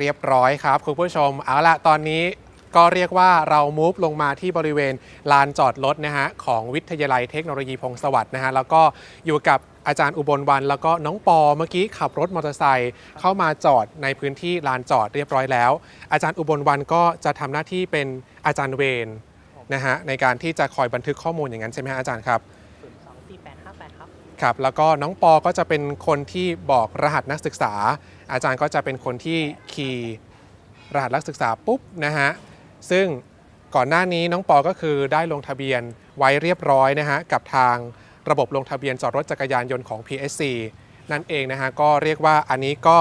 เรียบร้อยครับคุณผู้ชม เอาละตอนนี้ก็เรียกว่าเรามูฟลงมาที่บริเวณลานจอดรถนะฮะของวิทยาลัยเทคโนโลยีพงศวัสด์นะฮะแล้วก็อยู่กับอาจารย์อุบลวันแล้วก็น้องปอเมื่อกี้ขับรถมอเตอร์ไซค์เข้ามาจอดในพื้นที่ลานจอดเรียบร้อยแล้ว อาจารย์อุบลวันก็จะทำหน้าที่เป็นอาจารย์เวรนะฮะในการที่จะคอยบันทึกข้อมูลอย่างนั้นใช่ไหมฮะอาจารย์ครับ ครับแล้วก็น้องปอก็จะเป็นคนที่บอกรหัสนักศึกษา อาจารย์ก็จะเป็นคนที่คีย์รหัสนักศึกษาปุ๊บนะฮะซึ่งก่อนหน้านี้น้องปอก็คือได้ลงทะเบียนไว้เรียบร้อยนะฮะกับทางระบบลงทะเบียนจอดรถจักรยานยนต์ของ PSC นั่นเองนะฮะก็เรียกว่าอันนี้ก็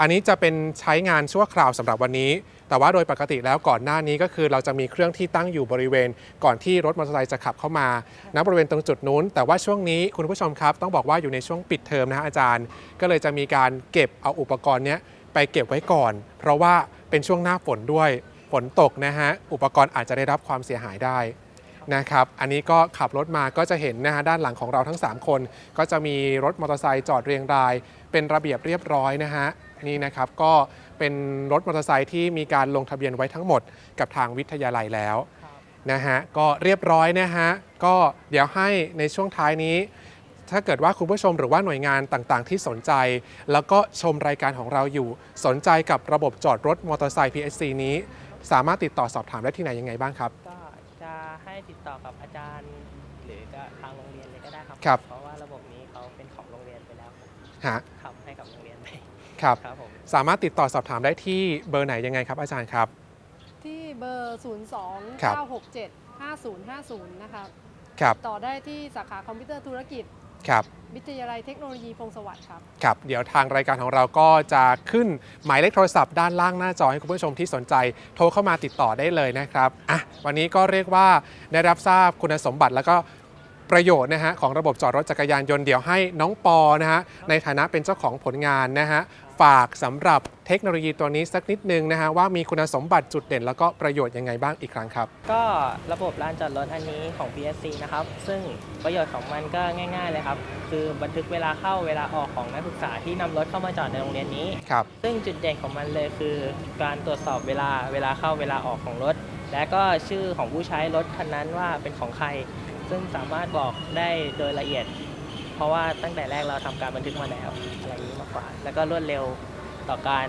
อันนี้จะเป็นใช้งานชั่วคราวสำหรับวันนี้ แต่ว่าโดยปกติแล้วก่อนหน้านี้ก็คือ เราจะมีเครื่องที่ตั้งอยู่บริเวณ ก่อนที่รถมอเตอร์ไซค์จะขับเข้ามาณบริเวณตรงจุดนู้น แต่ว่าช่วงนี้คุณผู้ชมครับ ต้องบอกว่าอยู่ในช่วงปิดเทอมนะฮะอาจารย์ ก็เลยจะมีการเก็บเอาอุปกรณ์เนี้ยไปเก็บไว้ก่อน เพราะว่าเป็นช่วงหน้าฝนด้วยฝนตกนะฮะอุปกรณ์อาจจะได้รับความเสียหายได้ นะครับ อันนี้ก็ขับรถมาก็จะเห็นนะฮะด้านหลังของเราทั้ง 3 คน ก็จะมีรถมอเตอร์ไซค์จอดเรียงราย เป็นระเบียบเรียบร้อยนะฮะนี่นะครับก็เป็นรถมอเตอร์ไซค์ที่มีการลงทะเบียนไว้ทั้งหมดกับทางวิทยาลัยแล้วนะฮะก็เรียบร้อยนะฮะก็เดี๋ยวให้ในช่วงท้ายนี้ ถ้าเกิดว่าคุณผู้ชมหรือว่าหน่วยงานต่างๆ ที่สนใจ แล้วก็ชมรายการของเราอยู่ สนใจกับระบบจอดรถมอเตอร์ไซค์ PSC นี้ สามารถติดต่อสอบถามได้ที่ไหนยังไงบ้างครับ ติดต่อกับอาจารย์ หรือก็ทางโรงเรียนเลยก็ได้ครับ ครับ เพราะว่าระบบนี้เขาเป็นของโรงเรียนไปแล้วฮะครับให้กับโรงเรียนไปครับ ครับผม สามารถติดต่อสอบถามได้ที่เบอร์ไหนยังไงครับอาจารย์ครับ ที่เบอร์0ครับ2 9 6 7 5 0 5 0 นะครับครับ ต่อได้ที่สาขาคอมพิวเตอร์ธุรกิจ ครับวิทยาลัยเทคโนโลยีพงศวัสดิ์ครับ ครับ เดี๋ยวทางรายการของเราก็จะขึ้นหมายเลขโทรศัพท์ด้านล่างหน้าจอให้คุณผู้ชมที่สนใจโทรเข้ามาติดต่อได้เลยนะครับอะวันนี้ก็เรียกว่าได้รับทราบคุณสมบัติแล้วก็ประโยชน์นะฮะของระบบจอดรถจักรยานยนต์เดี๋ยวให้น้องปอนะฮะในฐานะเป็นเจ้าของผลงานนะฮะ ฝากสำหรับเทคโนโลยีตัวนี้สักนิดนึงนะฮะว่ามีคุณสมบัติจุดเด่น แล้วก็ประโยชน์ยังไงบ้างอีกครั้งครับ ก็ระบบลานจอดรถอันนี้ของ PSC นะครับ ซึ่งประโยชน์ของมันก็ง่าย ๆ เลยครับ คือบันทึกเวลาเข้าเวลาออกของนักศึกษาที่นำรถเข้ามาจอดในโรงเรียนนี้ ครับ ซึ่งจุดเด่นของมันเลยคือ การตรวจสอบเวลาเวลาเข้าเวลาออกของรถ และก็ชื่อของผู้ใช้รถคันนั้นว่าเป็นของใคร ซึ่งสามารถบอกได้โดยละเอียด เพราะว่าตั้งแต่แรกเราทำการบันทึกมาแล้ว อะไรอย่างนี้มากกว่า แล้วก็รวดเร็วต่อการ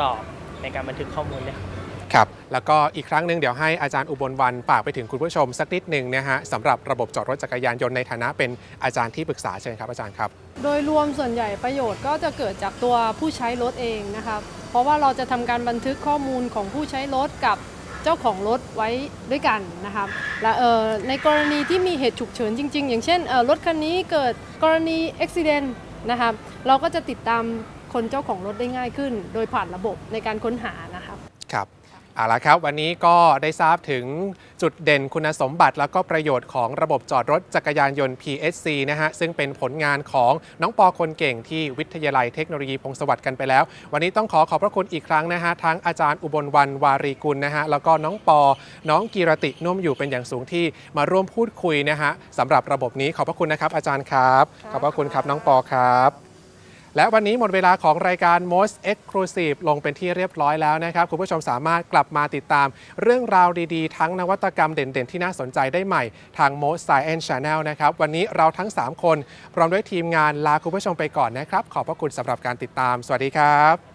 ตอบในการบันทึกข้อมูลด้วยครับ ครับ แล้วก็อีกครั้งหนึ่งเดี๋ยวให้อาจารย์อุบลวันฝากไปถึงคุณผู้ชมสักนิดหนึ่งนะฮะสำหรับระบบจอดรถจักรยานยนต์ในฐานะเป็นอาจารย์ที่ปรึกษาเชิญครับอาจารย์ครับ โดยรวมส่วนใหญ่ประโยชน์ก็จะเกิดจากตัวผู้ใช้รถเองนะครับเพราะว่าเราจะทำการบันทึกข้อมูลของผู้ใช้รถกับเจ้าของรถไว้ด้วยกันนะครับและเอ่อในกรณีที่มีเหตุฉุกเฉินจริง ๆ อย่างเช่นเอ่อรถคันนี้เกิดกรณีอุบิเหตุ นะครับเราก็จะติดตามคนเจ้าของรถได้ง่ายขึ้น โดยผ่านระบบในการค้นหา เอาละครับ วันนี้ก็ได้ทราบถึงจุดเด่นคุณสมบัติ แล้วก็ประโยชน์ของระบบจอดรถจักรยานยนต์ PSC นะฮะ ซึ่งเป็นผลงานของน้องปอคนเก่งที่วิทยาลัยเทคโนโลยีพงศวัสดิ์กันไปแล้ว วันนี้ต้องขอขอบพระคุณอีกครั้งนะฮะ ทั้งอาจารย์อุบลวันวารีกุลนะฮะ แล้วก็น้องปอ น้องกีรตินุ่มอยู่เป็นอย่างสูงที่มาร่วมพูดคุยนะฮะสำหรับระบบนี้ขอบพระคุณนะครับอาจารย์ครับ ขอบพระคุณครับน้องปอครับ และวันนี้หมดเวลาของรายการ Most Exclusive ลงเป็นที่เรียบร้อยแล้วนะครับ คุณผู้ชมสามารถกลับมาติดตามเรื่องราวดีๆ ทั้งนวัตกรรมเด่นๆ ที่น่าสนใจได้ใหม่ทาง Most Science Channel นะครับ วันนี้เราทั้ง 3 คน พร้อมด้วยทีมงานลาคุณผู้ชมไปก่อนนะครับ ขอบพระคุณสำหรับการติดตาม สวัสดีครับ